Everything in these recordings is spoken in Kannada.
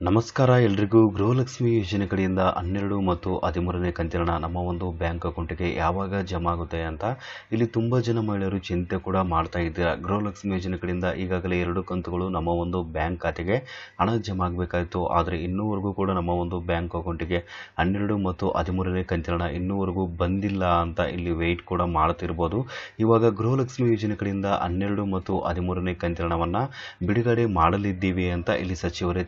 ನಮಸ್ಕಾರ ಎಲ್ರಿಗೂ. ಗೃಹಲಕ್ಷ್ಮಿ ಯೋಜನೆ ಕಡೆಯಿಂದ ಹನ್ನೆರಡು ಮತ್ತು ಹದಿಮೂರನೇ ಕಂತಿನ ನಮ್ಮ ಒಂದು ಬ್ಯಾಂಕ್ ಅಕೌಂಟಿಗೆ ಯಾವಾಗ ಜಮಾ ಆಗುತ್ತೆ ಅಂತ ಇಲ್ಲಿ ತುಂಬ ಜನ ಮಹಿಳೆಯರು ಚಿಂತೆ ಕೂಡ ಮಾಡ್ತಾ ಇದ್ದೀರಾ. ಗೃಹಲಕ್ಷ್ಮಿ ಯೋಜನೆ ಕಡೆಯಿಂದ ಈಗಾಗಲೇ ಎರಡು ಕಂತುಗಳು ನಮ್ಮ ಒಂದು ಬ್ಯಾಂಕ್ ಖಾತೆಗೆ ಹಣ ಜಮಾ ಆಗಬೇಕಾಯಿತು. ಆದರೆ ಇನ್ನೂವರೆಗೂ ಕೂಡ ನಮ್ಮ ಒಂದು ಬ್ಯಾಂಕ್ ಅಕೌಂಟಿಗೆ ಹನ್ನೆರಡು ಮತ್ತು ಹದಿಮೂರನೇ ಕಂತಿನ ಇನ್ನೂವರೆಗೂ ಬಂದಿಲ್ಲ ಅಂತ ಇಲ್ಲಿ ವೆಯ್ಟ್ ಕೂಡ ಮಾಡ್ತಿರ್ಬೋದು. ಇವಾಗ ಗೃಹಲಕ್ಷ್ಮಿ ಯೋಜನೆ ಕಡೆಯಿಂದ ಹನ್ನೆರಡು ಮತ್ತು ಹದಿಮೂರನೇ ಕಂತಿನ ಹಣವನ್ನು ಬಿಡುಗಡೆ ಮಾಡಲಿದ್ದೀವಿ ಅಂತ ಇಲ್ಲಿ ಸಚಿವರೇ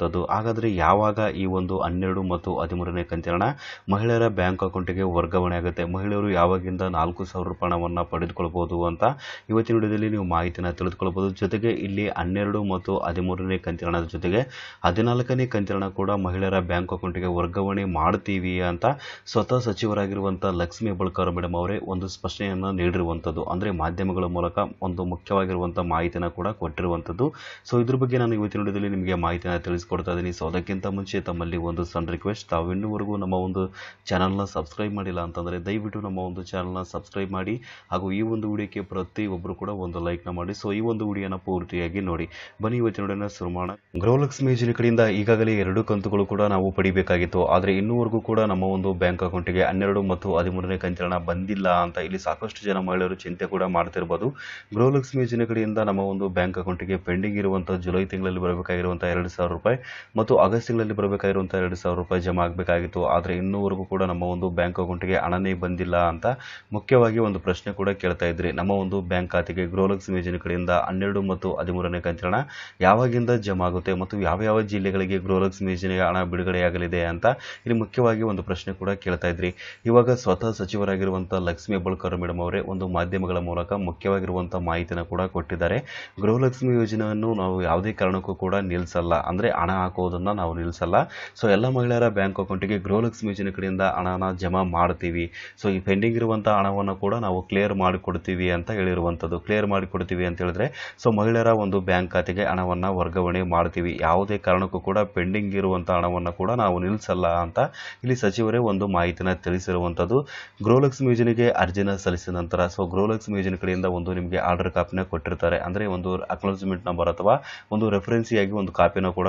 ತಿಳಿಸಿರುವಂಥದ್ದು ಹಾಗಾದರೆ ಯಾವಾಗ ಈ ಒಂದು ಹನ್ನೆರಡು ಮತ್ತು ಹದಿಮೂರನೇ ಕಂತಿನ ಮಹಿಳೆಯರ ಬ್ಯಾಂಕ್ ಅಕೌಂಟಿಗೆ ವರ್ಗಾವಣೆ ಆಗುತ್ತೆ? ಮಹಿಳೆಯರು ಯಾವಾಗಿಂದ ನಾಲ್ಕು ಸಾವಿರ ರೂಪಾಯಿ ಹಣವನ್ನು ಪಡೆದುಕೊಳ್ಬೋದು ಅಂತ ಇವತ್ತಿನ ವಿಡಿಯೋದಲ್ಲಿ ನೀವು ಮಾಹಿತಿನ ತಿಳಿದುಕೊಳ್ಬೋದು ಜೊತೆಗೆ ಇಲ್ಲಿ ಹನ್ನೆರಡು ಮತ್ತು ಹದಿಮೂರನೇ ಕಂತಿನ ಜೊತೆಗೆ ಹದಿನಾಲ್ಕನೇ ಕಂತಿನ ಕೂಡ ಮಹಿಳೆಯರ ಬ್ಯಾಂಕ್ ಅಕೌಂಟಿಗೆ ವರ್ಗಾವಣೆ ಮಾಡ್ತೀವಿ ಅಂತ ಸ್ವತಃ ಸಚಿವರಾಗಿರುವಂಥ ಲಕ್ಷ್ಮೀ ಬಳ್ಕರ್ ಮೇಡಮ್ ಅವರೇ ಒಂದು ಸ್ಪಷ್ಟನೆಯನ್ನು ನೀಡಿರುವಂಥದ್ದು ಅಂದರೆ ಮಾಧ್ಯಮಗಳ ಮೂಲಕ ಒಂದು ಮುಖ್ಯವಾಗಿರುವಂಥ ಮಾಹಿತಿನ ಕೂಡ ಕೊಟ್ಟಿರುವಂಥದ್ದು ಸೊ ಇದ್ರ ಬಗ್ಗೆ ನಾನು ಇವತ್ತಿನ ವಿಡಿಯೋದಲ್ಲಿ ನಿಮಗೆ ಮಾಹಿತಿನ ತಿಳಿಸ್ಕೊಡ್ತಾ ಇದ್ದೀನಿ ಸೊ ಅದಕ್ಕಿಂತ ಮುಂಚೆ ತಮ್ಮಲ್ಲಿ ಒಂದು ಸಣ್ಣ ರಿಕ್ವೆಸ್ಟ್ ತಾವು ಇನ್ನೂವರೆಗೂ ನಮ್ಮ ಒಂದು ಚಾನಲ್ನ ಸಬ್ಸ್ಕ್ರೈಬ್ ಮಾಡಿಲ್ಲ ಅಂತಂದರೆ ದಯವಿಟ್ಟು ನಮ್ಮ ಒಂದು ಚಾನಲ್ನ ಸಬ್ಸ್ಕ್ರೈಬ್ ಮಾಡಿ ಹಾಗೂ ಈ ಒಂದು ವಿಡಿಯೋಕ್ಕೆ ಪ್ರತಿಯೊಬ್ಬರು ಕೂಡ ಒಂದು ಲೈಕ್ನ ಮಾಡಿ. ಸೊ ಈ ಒಂದು ವಿಡಿಯೋನ ಪೂರ್ತಿಯಾಗಿ ನೋಡಿ. ಬನ್ನಿ ಇವತ್ತಿನ ನೋಡೋಣ ಶುರು ಮಾಡೋಣ. ಗೃಹಲಕ್ಷ್ಮಿ ಯೋಜನೆ ಕಡೆಯಿಂದ ಈಗಾಗಲೇ ಎರಡು ಕಂತುಗಳು ಕೂಡ ನಾವು ಪಡಿಬೇಕಾಗಿತ್ತು. ಆದರೆ ಇನ್ನೂವರೆಗೂ ಕೂಡ ನಮ್ಮ ಒಂದು ಬ್ಯಾಂಕ್ ಅಕೌಂಟಿಗೆ ಹನ್ನೆರಡು ಮತ್ತು ಹದಿಮೂರನೇ ಕಂತಿನ ಬಂದಿಲ್ಲ ಅಂತ ಇಲ್ಲಿ ಸಾಕಷ್ಟು ಜನ ಮಹಿಳೆಯರು ಚಿಂತೆ ಕೂಡ ಮಾಡ್ತಿರ್ಬೋದು. ಗೃಹಲಕ್ಷ್ಮಿ ಯೋಜನೆ ಕಡೆಯಿಂದ ನಮ್ಮ ಒಂದು ಬ್ಯಾಂಕ್ ಅಕೌಂಟಿಗೆ ಪೆಂಡಿಂಗ್ ಇರುವಂಥ ಜುಲೈ ತಿಂಗಳಲ್ಲಿ ಬರಬೇಕಾಗಿರುವಂಥ ಎರಡು ರೂಪಾಯಿ. ಮತ್ತು ಆಗಸ್ಟ್ ತಿಂಗಳಲ್ಲಿ ಬರಬೇಕಾಗಿರುವಂತಹ ಎರಡು ಸಾವಿರ ರೂಪಾಯಿ ಜಮಾ ಆಗಬೇಕಾಗಿತ್ತು. ಆದರೆ ಇನ್ನೂವರೆಗೂ ಕೂಡ ನಮ್ಮ ಒಂದು ಬ್ಯಾಂಕ್ ಅಕೌಂಟ್ಗೆ ಹಣನೇ ಬಂದಿಲ್ಲ ಅಂತ ಮುಖ್ಯವಾಗಿ ಒಂದು ಪ್ರಶ್ನೆ ಕೂಡ ಕೇಳ್ತಾ ಇದ್ರಿ. ನಮ್ಮ ಒಂದು ಬ್ಯಾಂಕ್ ಖಾತೆಗೆ ಗೃಹಲಕ್ಷ್ಮಿ ಯೋಜನೆ ಕಡೆಯಿಂದ ಹನ್ನೆರಡು ಮತ್ತು ಹದಿಮೂರನೇ ಕಂತಿನ ಯಾವಾಗಿಂದ ಜಮಾ ಆಗುತ್ತೆ ಮತ್ತು ಯಾವ ಯಾವ ಜಿಲ್ಲೆಗಳಿಗೆ ಗೃಹಲಕ್ಷ್ಮಿ ಯೋಜನೆಗೆ ಹಣ ಬಿಡುಗಡೆಯಾಗಲಿದೆ ಅಂತ ಇಲ್ಲಿ ಮುಖ್ಯವಾಗಿ ಒಂದು ಪ್ರಶ್ನೆ ಕೂಡ ಕೇಳ್ತಾ ಇದ್ರಿ. ಇವಾಗ ಸ್ವತಃ ಸಚಿವರಾಗಿರುವಂತಹ ಲಕ್ಷ್ಮಿ ಬಳ್ಕರ್ ಮೇಡಮ್ ಅವರೇ ಒಂದು ಮಾಧ್ಯಮಗಳ ಮೂಲಕ ಮುಖ್ಯವಾಗಿರುವಂತಹ ಮಾಹಿತಿನ ಕೂಡ ಕೊಟ್ಟಿದ್ದಾರೆ. ಗೃಹಲಕ್ಷ್ಮಿ ಯೋಜನೆಯನ್ನು ನಾವು ಯಾವುದೇ ಕಾರಣಕ್ಕೂ ಕೂಡ ನಿಲ್ಲಿಸಲ್ಲ. ಅಂದ್ರೆ ಹಾಕೋದನ್ನು ನಾವು ನಿಲ್ಲಿಸಲ್ಲ ಸೊ ಎಲ್ಲ ಮಹಿಳೆಯರ ಬ್ಯಾಂಕ್ ಅಕೌಂಟಿಗೆ ಗೃಹಲಕ್ಷ್ಮಿ ಯೋಜನೆ ಕಡೆಯಿಂದ ಹಣನ ಜಮಾ ಮಾಡ್ತೀವಿ. ಸೊ ಈ ಪೆಂಡಿಂಗ್ ಇರುವಂಥ ಹಣವನ್ನು ಕೂಡ ನಾವು ಕ್ಲಿಯರ್ ಮಾಡಿಕೊಡ್ತೀವಿ ಅಂತ ಹೇಳಿರುವಂಥದ್ದು ಕ್ಲಿಯರ್ ಮಾಡಿಕೊಡ್ತೀವಿ ಅಂತ ಹೇಳಿದ್ರೆ ಸೊ ಮಹಿಳೆಯರ ಒಂದು ಬ್ಯಾಂಕ್ ಖಾತೆಗೆ ಹಣವನ್ನು ವರ್ಗಾವಣೆ ಮಾಡ್ತೀವಿ. ಯಾವುದೇ ಕಾರಣಕ್ಕೂ ಕೂಡ ಪೆಂಡಿಂಗ್ ಇರುವಂಥ ಹಣವನ್ನು ಕೂಡ ನಾವು ನಿಲ್ಲಿಸಲ್ಲ ಅಂತ ಇಲ್ಲಿ ಸಚಿವರೇ ಒಂದು ಮಾಹಿತಿನ ತಿಳಿಸಿರುವಂಥದ್ದು ಗೃಹಲಕ್ಷ್ಮಿ ಯೋಜನೆಗೆ ಅರ್ಜಿನ ಸಲ್ಲಿಸಿದ ನಂತರ ಸೊ ಗೃಹಲಕ್ಷ್ಮಿ ಯೋಜನೆ ಕಡೆಯಿಂದ ಒಂದು ನಿಮಗೆ ಆರ್ಡರ್ ಕಾಪಿನ ಕೊಟ್ಟಿರ್ತಾರೆ. ಅಂದರೆ ಒಂದು ಅಕ್ನಾಲಜ್ಮೆಂಟ್ ನಂಬರ್ ಅಥವಾ ಒಂದು ರೆಫರೆನ್ಸಿಯಾಗಿ ಒಂದು ಕಾಪಿನ ಕೂಡ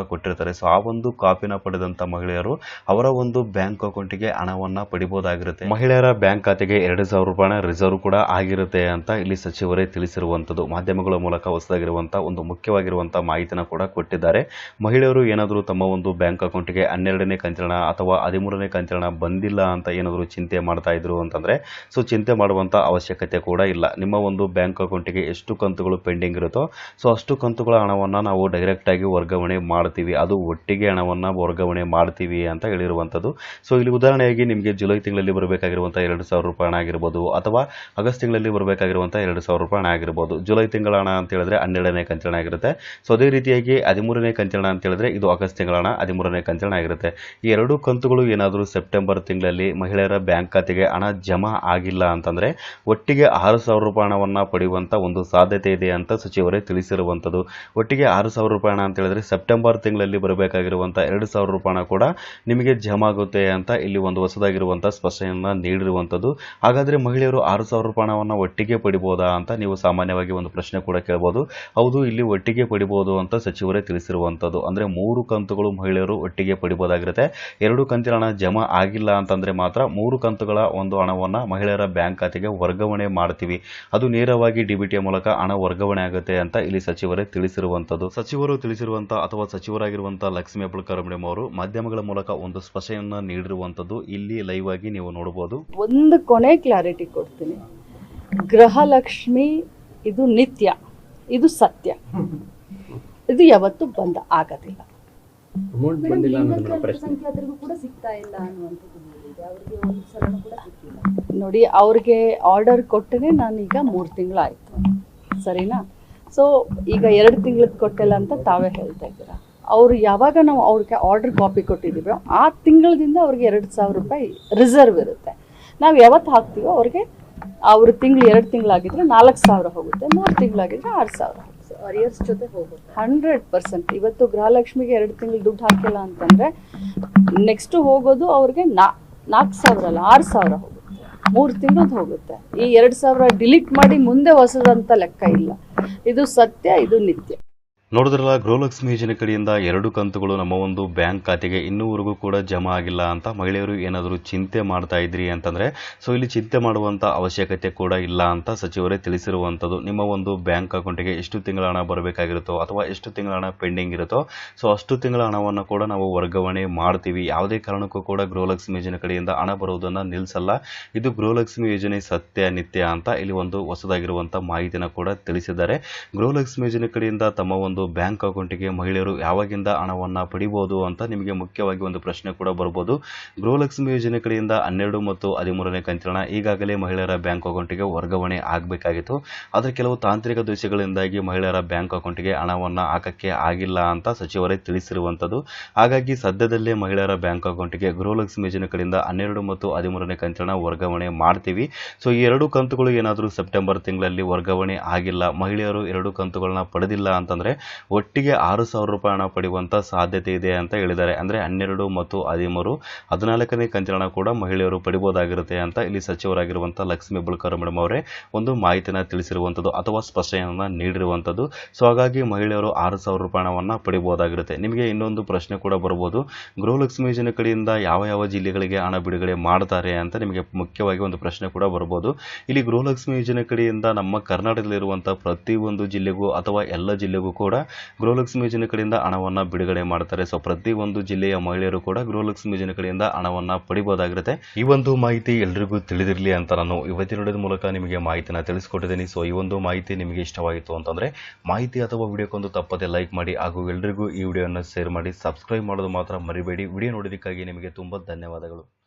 ಸೊ ಆ ಒಂದು ಕಾಪಿನ ಪಡೆದಂತ ಮಹಿಳೆಯರು ಅವರ ಒಂದು ಬ್ಯಾಂಕ್ ಅಕೌಂಟಿಗೆ ಹಣವನ್ನು ಪಡಿಬಹುದಾಗಿರುತ್ತೆ ಮಹಿಳೆಯರ ಬ್ಯಾಂಕ್ ಖಾತೆಗೆ ಎರಡು ಸಾವಿರ ರೂಪಾಯಿ ರಿಸರ್ವ್ ಕೂಡ ಆಗಿರುತ್ತೆ ಅಂತ ಇಲ್ಲಿ ಸಚಿವರೇ ತಿಳಿಸಿರುವಂತದ್ದು. ಮಾಧ್ಯಮಗಳ ಮೂಲಕ ಹೊಸದಾಗಿರುವಂತಹ ಒಂದು ಮುಖ್ಯವಾಗಿರುವಂತಹ ಮಾಹಿತಿನ ಕೂಡ ಕೊಟ್ಟಿದ್ದಾರೆ. ಮಹಿಳೆಯರು ಏನಾದರೂ ತಮ್ಮ ಒಂದು ಬ್ಯಾಂಕ್ ಅಕೌಂಟಿಗೆ ಹನ್ನೆರಡನೇ ಕಂತಿನ ಅಥವಾ ಹದಿಮೂರನೇ ಕಂತಿನ ಬಂದಿಲ್ಲ ಅಂತ ಏನಾದರೂ ಚಿಂತೆ ಮಾಡ್ತಾ ಇದ್ರು ಅಂತಂದ್ರೆ ಸೊ ಚಿಂತೆ ಮಾಡುವಂತ ಅವಶ್ಯಕತೆ ಕೂಡ ಇಲ್ಲ. ನಿಮ್ಮ ಒಂದು ಬ್ಯಾಂಕ್ ಅಕೌಂಟಿಗೆ ಎಷ್ಟು ಕಂತುಗಳು ಪೆಂಡಿಂಗ್ ಇರುತ್ತೋ ಸೊ ಅಷ್ಟು ಕಂತುಗಳ ಹಣವನ್ನು ನಾವು ಡೈರೆಕ್ಟ್ ಆಗಿ ವರ್ಗಾವಣೆ ಮಾಡ್ತೀವಿ. ಅದು ಒಟ್ಟಿಗೆ ಹಣವನ್ನು ವರ್ಗಾವಣೆ ಮಾಡ್ತೀವಿ ಅಂತ ಹೇಳಿರುವಂಥದ್ದು. ಸೊ ಇಲ್ಲಿ ಉದಾಹರಣೆಯಾಗಿ ನಿಮಗೆ ಜುಲೈ ತಿಂಗಳಲ್ಲಿ ಬರಬೇಕಾಗಿರುವಂಥ ಎರಡು ಸಾವಿರ ರೂಪಾಯಿ ಹಣ ಆಗಿರ್ಬೋದು ಅಥವಾ ಆಗಸ್ಟ್ ತಿಂಗಳಲ್ಲಿ ಬರಬೇಕಾಗಿರುವಂಥ ಎರಡು ಸಾವಿರ ರೂಪಾಯಿ ಹಣ ಆಗಿರ್ಬೋದು. ಜುಲೈ ತಿಂಗಳ ಹಣ ಅಂತ ಹೇಳಿದ್ರೆ ಹನ್ನೆರಡನೇ ಕಂತಿನ ಆಗಿರುತ್ತೆ. ಸೊ ಅದೇ ರೀತಿಯಾಗಿ ಹದಿಮೂರನೇ ಕಂಚಣ ಅಂತ ಹೇಳಿದ್ರೆ ಇದು ಆಗಸ್ಟ್ ತಿಂಗಳ ಹಣ, ಹದಿಮೂರನೇ ಕಂಚಣ ಆಗಿರುತ್ತೆ. ಈ ಎರಡು ಕಂತುಗಳು ಏನಾದರೂ ಸೆಪ್ಟೆಂಬರ್ ತಿಂಗಳಲ್ಲಿ ಮಹಿಳೆಯರ ಬ್ಯಾಂಕ್ ಖಾತೆಗೆ ಹಣ ಜಮಾ ಆಗಿಲ್ಲ ಅಂತಂದರೆ ಒಟ್ಟಿಗೆ ಆರು ಸಾವಿರ ರೂಪಾಯಿ ಹಣವನ್ನು ಪಡೆಯುವಂಥ ಒಂದು ಸಾಧ್ಯತೆ ಇದೆ ಅಂತ ಸಚಿವರೇ ತಿಳಿಸಿರುವಂಥದ್ದು. ಒಟ್ಟಿಗೆ ಆರು ಸಾವಿರ ರೂಪಾಯಿ ಹಣ ಅಂತ ಹೇಳಿದ್ರೆ ಸೆಪ್ಟೆಂಬರ್ ತಿಂಗಳಲ್ಲಿ ಬರಬೇಕಾಗಿರುವಂಥ ಎರಡು ಸಾವಿರ ರೂಪಾಯಿನ ಕೂಡ ನಿಮಗೆ ಜಮ ಆಗುತ್ತೆ ಅಂತ ಇಲ್ಲಿ ಒಂದು ಹೊಸದಾಗಿರುವಂಥ ಸ್ಪಷ್ಟನೆಯನ್ನು ನೀಡಿರುವಂಥದ್ದು ಹಾಗಾದರೆ ಮಹಿಳೆಯರು ಆರು ಸಾವಿರ ರೂಪಾಯಿನವನ್ನು ಒಟ್ಟಿಗೆ ಪಡಿಬೋದಾ ಅಂತ ನೀವು ಸಾಮಾನ್ಯವಾಗಿ ಒಂದು ಪ್ರಶ್ನೆ ಕೂಡ ಕೇಳ್ಬೋದು. ಹೌದು, ಇಲ್ಲಿ ಒಟ್ಟಿಗೆ ಪಡಿಬೋದು ಅಂತ ಸಚಿವರೇ ತಿಳಿಸಿರುವಂಥದ್ದು ಅಂದರೆ ಮೂರು ಕಂತುಗಳು ಮಹಿಳೆಯರು ಒಟ್ಟಿಗೆ ಪಡಿಬೋದಾಗಿರುತ್ತೆ. ಎರಡು ಕಂತಿನ ಹಣ ಜಮಾ ಆಗಿಲ್ಲ ಅಂತಂದರೆ ಮಾತ್ರ ಮೂರು ಕಂತುಗಳ ಒಂದು ಹಣವನ್ನು ಮಹಿಳೆಯರ ಬ್ಯಾಂಕ್ ಖಾತೆಗೆ ವರ್ಗಾವಣೆ ಮಾಡ್ತೀವಿ. ಅದು ನೇರವಾಗಿ ಡಿಬಿಟಿಯ ಮೂಲಕ ಹಣ ವರ್ಗಾವಣೆ ಆಗುತ್ತೆ ಅಂತ ಇಲ್ಲಿ ಸಚಿವರೇ ತಿಳಿಸಿರುವಂಥದ್ದು ಸಚಿವರು ತಿಳಿಸಿರುವಂಥ ಅಥವಾ ಸಚಿವರಾಗಿರುವಂಥ ಲಕ್ಷ್ಮೀ ಅಬ್ಬಳ್ಕರ್ ಮೇಡಮ್ ಅವರು ಮಾಧ್ಯಮಗಳ ಮೂಲಕ ಒಂದು ಸ್ಪರ್ಶೆಯನ್ನು ನೀಡಿರುವಂಥದ್ದು ಇಲ್ಲಿ ಲೈವ್ ಆಗಿ ನೀವು ನೋಡಬಹುದು. ಒಂದು ಕೊನೆ ಕ್ಲಾರಿಟಿ ಕೊಡ್ತೀನಿ. ಗೃಹಲಕ್ಷ್ಮಿ ಇದು ನಿತ್ಯ ಇದು ಸತ್ಯ. ಇದು ಯಾವತ್ತು ಬಂದ ಆಗೋದಿಲ್ಲ. ನೋಡಿ ಅವ್ರಿಗೆ ಆರ್ಡರ್ ಕೊಟ್ಟರೆ ನಾನೀಗ ಮೂರು ತಿಂಗಳಾಯಿತು. ಸರಿನಾ? ಸೊ ಈಗ ಎರಡು ತಿಂಗಳದ್ದು ಕೊಟ್ಟಿಲ್ಲ ಅಂತ ತಾವೇ ಹೇಳ್ತಾ ಇದ್ದೀರಾ? ಅವ್ರು ಯಾವಾಗ ನಾವು ಅವ್ರಿಗೆ ಆರ್ಡರ್ ಕಾಪಿ ಕೊಟ್ಟಿದ್ದೀವೋ ಆ ತಿಂಗಳದಿಂದ ಅವ್ರಿಗೆ ಎರಡು ಸಾವಿರ ರೂಪಾಯಿ ರಿಸರ್ವ್ ಇರುತ್ತೆ. ನಾವು ಯಾವತ್ತು ಹಾಕ್ತೀವೋ ಅವ್ರಿಗೆ ಅವ್ರ ತಿಂಗಳು ಎರಡು ತಿಂಗಳಾಗಿದ್ರೆ ನಾಲ್ಕು ಸಾವಿರ ಹೋಗುತ್ತೆ ಮೂರು ತಿಂಗಳಾಗಿದ್ರೆ ಆರು ಸಾವಿರ ಹೋಗುತ್ತೆ. ಸೊ ಅರಿಯರ್ಸ್ ಜೊತೆ ಹೋಗುತ್ತೆ. ಹಂಡ್ರೆಡ್ ಪರ್ಸೆಂಟ್ ಇವತ್ತು ಗೃಹಲಕ್ಷ್ಮಿಗೆ ಎರಡು ತಿಂಗಳು ದುಡ್ಡು ಹಾಕಿಲ್ಲ ಅಂತಂದರೆ ನೆಕ್ಸ್ಟ್ ಹೋಗೋದು ಅವ್ರಿಗೆ ನಾ ನಾಲ್ಕು ಸಾವಿರ ಅಲ್ಲ ಆರು ಸಾವಿರ ಹೋಗುತ್ತೆ. ಮೂರು ತಿಂಗಳದ್ದು ಹೋಗುತ್ತೆ. ಈ ಎರಡು ಸಾವಿರ ಡಿಲೀಟ್ ಮಾಡಿ ಮುಂದೆ ಹೊಸದಂತ ಲೆಕ್ಕ ಇಲ್ಲ. ಇದು ಸತ್ಯ ಇದು ನಿತ್ಯ. ನೋಡಿದ್ರಲ್ಲ, ಗೃಹಲಕ್ಷ್ಮಿ ಯೋಜನೆ ಕಡೆಯಿಂದ ಎರಡು ಕಂತುಗಳು ನಮ್ಮ ಒಂದು ಬ್ಯಾಂಕ್ ಖಾತೆಗೆ ಇನ್ನೂವರೆಗೂ ಕೂಡ ಜಮಾ ಆಗಿಲ್ಲ ಅಂತ ಮಹಿಳೆಯರು ಏನಾದರೂ ಚಿಂತೆ ಮಾಡ್ತಾ ಇದ್ರಿ ಅಂತಂದ್ರೆ, ಸೊ ಇಲ್ಲಿ ಚಿಂತೆ ಮಾಡುವಂತ ಅವಶ್ಯಕತೆ ಕೂಡ ಇಲ್ಲ ಅಂತ ಸಚಿವರೇ ತಿಳಿಸಿರುವಂಥದ್ದು ನಿಮ್ಮ ಒಂದು ಬ್ಯಾಂಕ್ ಅಕೌಂಟಿಗೆ ಎಷ್ಟು ತಿಂಗಳ ಹಣ ಬರಬೇಕಾಗಿರುತ್ತೋ ಅಥವಾ ಎಷ್ಟು ತಿಂಗಳ ಹಣ ಪೆಂಡಿಂಗ್ ಇರುತ್ತೋ, ಸೊ ಅಷ್ಟು ತಿಂಗಳ ಹಣವನ್ನು ಕೂಡ ನಾವು ವರ್ಗಾವಣೆ ಮಾಡ್ತೀವಿ. ಯಾವುದೇ ಕಾರಣಕ್ಕೂ ಕೂಡ ಗೃಹಲಕ್ಷ್ಮಿ ಯೋಜನೆ ಕಡೆಯಿಂದ ಹಣ ಬರುವುದನ್ನು ನಿಲ್ಲಿಸಲ್ಲ ಇದು ಗೃಹಲಕ್ಷ್ಮಿ ಯೋಜನೆ ಸತ್ಯ, ನಿತ್ಯ ಅಂತ ಇಲ್ಲಿ ಒಂದು ಹೊಸದಾಗಿರುವಂಥ ಮಾಹಿತಿನ ಕೂಡ ತಿಳಿಸಿದ್ದಾರೆ. ಗೃಹಲಕ್ಷ್ಮಿ ಯೋಜನೆ ಕಡೆಯಿಂದ ತಮ್ಮ ಒಂದು ಬ್ಯಾಂಕ್ ಅಕೌಂಟಿಗೆ ಮಹಿಳೆಯರು ಯಾವಾಗಿಂದ ಹಣವನ್ನು ಪಡಿಬೋದು ಅಂತ ನಿಮಗೆ ಮುಖ್ಯವಾಗಿ ಒಂದು ಪ್ರಶ್ನೆ ಕೂಡ ಬರ್ಬೋದು. ಗೃಹಲಕ್ಷ್ಮಿ ಯೋಜನೆ ಕಡೆಯಿಂದ ಹನ್ನೆರಡು ಮತ್ತು ಹದಿಮೂರನೇ ಕಂತಿನ ಈಗಾಗಲೇ ಮಹಿಳೆಯರ ಬ್ಯಾಂಕ್ ಅಕೌಂಟಿಗೆ ವರ್ಗಾವಣೆ ಆಗಬೇಕಾಗಿತ್ತು. ಆದರೆ ಕೆಲವು ತಾಂತ್ರಿಕ ದೋಷಗಳಿಂದಾಗಿ ಮಹಿಳೆಯರ ಬ್ಯಾಂಕ್ ಅಕೌಂಟಿಗೆ ಹಣವನ್ನು ಹಾಕಕ್ಕೆ ಆಗಿಲ್ಲ ಅಂತ ಸಚಿವರೇ ತಿಳಿಸಿರುವಂಥದ್ದು ಹಾಗಾಗಿ ಸದ್ಯದಲ್ಲೇ ಮಹಿಳೆಯರ ಬ್ಯಾಂಕ್ ಅಕೌಂಟಿಗೆ ಗೃಹಲಕ್ಷ್ಮಿ ಯೋಜನೆ ಕಡೆಯಿಂದ ಹನ್ನೆರಡು ಮತ್ತು ಹದಿಮೂರನೇ ಕಂತಿನ ವರ್ಗಾವಣೆ ಮಾಡ್ತೀವಿ. ಸೊ ಈ ಎರಡು ಕಂತುಗಳು ಏನಾದರೂ ಸೆಪ್ಟೆಂಬರ್ ತಿಂಗಳಲ್ಲಿ ವರ್ಗಾವಣೆ ಆಗಿಲ್ಲ, ಮಹಿಳೆಯರು ಎರಡು ಕಂತುಗಳನ್ನ ಪಡೆದಿಲ್ಲ ಅಂತಂದ್ರೆ ಒಟ್ಟಿಗೆ ಆರು ಸಾವಿರ ರೂಪಾಯಿ ಹಣ ಪಡೆಯುವಂತ ಸಾಧ್ಯತೆ ಇದೆ ಅಂತ ಹೇಳಿದ್ದಾರೆ. ಅಂದ್ರೆ ಹನ್ನೆರಡು ಮತ್ತು ಹದಿಮೂರು, ಹದಿನಾಲ್ಕನೇ ಕಂತಿನ ಕೂಡ ಮಹಿಳೆಯರು ಪಡಿಬೋದಾಗಿರುತ್ತೆ ಅಂತ ಇಲ್ಲಿ ಸಚಿವರಾಗಿರುವಂತಹ ಲಕ್ಷ್ಮೀ ಬುಳ್ಕರ್ ಮೇಡಮ್ ಅವರೇ ಒಂದು ಮಾಹಿತಿನ ತಿಳಿಸಿರುವಂಥದ್ದು ಅಥವಾ ಸ್ಪಷ್ಟನೆಯನ್ನು ನೀಡಿರುವಂಥದ್ದು ಸೊ ಹಾಗಾಗಿ ಮಹಿಳೆಯರು ಆರು ಸಾವಿರ ರೂಪಾಯಿ ಹಣವನ್ನು ಪಡಿಬಹುದಾಗಿರುತ್ತೆ ನಿಮಗೆ ಇನ್ನೊಂದು ಪ್ರಶ್ನೆ ಕೂಡ ಬರ್ಬೋದು ಗೃಹಲಕ್ಷ್ಮಿ ಯೋಜನೆ ಕಡೆಯಿಂದ ಯಾವ ಯಾವ ಜಿಲ್ಲೆಗಳಿಗೆ ಹಣ ಬಿಡುಗಡೆ ಮಾಡ್ತಾರೆ ಅಂತ ನಿಮಗೆ ಮುಖ್ಯವಾಗಿ ಒಂದು ಪ್ರಶ್ನೆ ಕೂಡ ಬರ್ಬೋದು ಇಲ್ಲಿ ಗೃಹಲಕ್ಷ್ಮಿ ಯೋಜನೆ ಕಡೆಯಿಂದ ನಮ್ಮ ಕರ್ನಾಟಕದಲ್ಲಿರುವಂತಹ ಪ್ರತಿಯೊಂದು ಜಿಲ್ಲೆಗೂ ಅಥವಾ ಎಲ್ಲ ಜಿಲ್ಲೆಗೂ ಕೂಡ ಗೃಹಲಕ್ಷ್ಮಿ ಯೋಜನೆ ಕಡೆಯಿಂದ ಹಣವನ್ನು ಬಿಡುಗಡೆ ಮಾಡ್ತಾರೆ. ಸೊ ಪ್ರತಿ ಒಂದು ಜಿಲ್ಲೆಯ ಮಹಿಳೆಯರು ಕೂಡ ಗೃಹಲಕ್ಷ್ಮಿ ಯೋಜನೆ ಕಡೆಯಿಂದ ಹಣವನ್ನು ಪಡಿಬಹುದಾಗಿರುತ್ತೆ. ಈ ಒಂದು ಮಾಹಿತಿ ಎಲ್ರಿಗೂ ತಿಳಿದಿರಲಿ ಅಂತ ನಾನು ಇವತ್ತಿನ ವಿಡಿಯೋದ ಮೂಲಕ ನಿಮಗೆ ಮಾಹಿತಿನ ತಿಳಿಸ್ಕೊಟ್ಟಿದ್ದೀನಿ. ಸೊ ಈ ಒಂದು ಮಾಹಿತಿ ನಿಮಗೆ ಇಷ್ಟವಾಯಿತು ಅಂತಂದ್ರೆ ಮಾಹಿತಿ ಅಥವಾ ವಿಡಿಯೋಕ್ಕೊಂದು ತಪ್ಪದೆ ಲೈಕ್ ಮಾಡಿ ಹಾಗೂ ಎಲ್ರಿಗೂ ಈ ವಿಡಿಯೋನ ಶೇರ್ ಮಾಡಿ, ಸಬ್ಸ್ಕ್ರೈಬ್ ಮಾಡೋದು ಮಾತ್ರ ಮರಿಬೇಡಿ. ವಿಡಿಯೋ ನೋಡೋದಕ್ಕಾಗಿ ನಿಮಗೆ ತುಂಬ ಧನ್ಯವಾದಗಳು.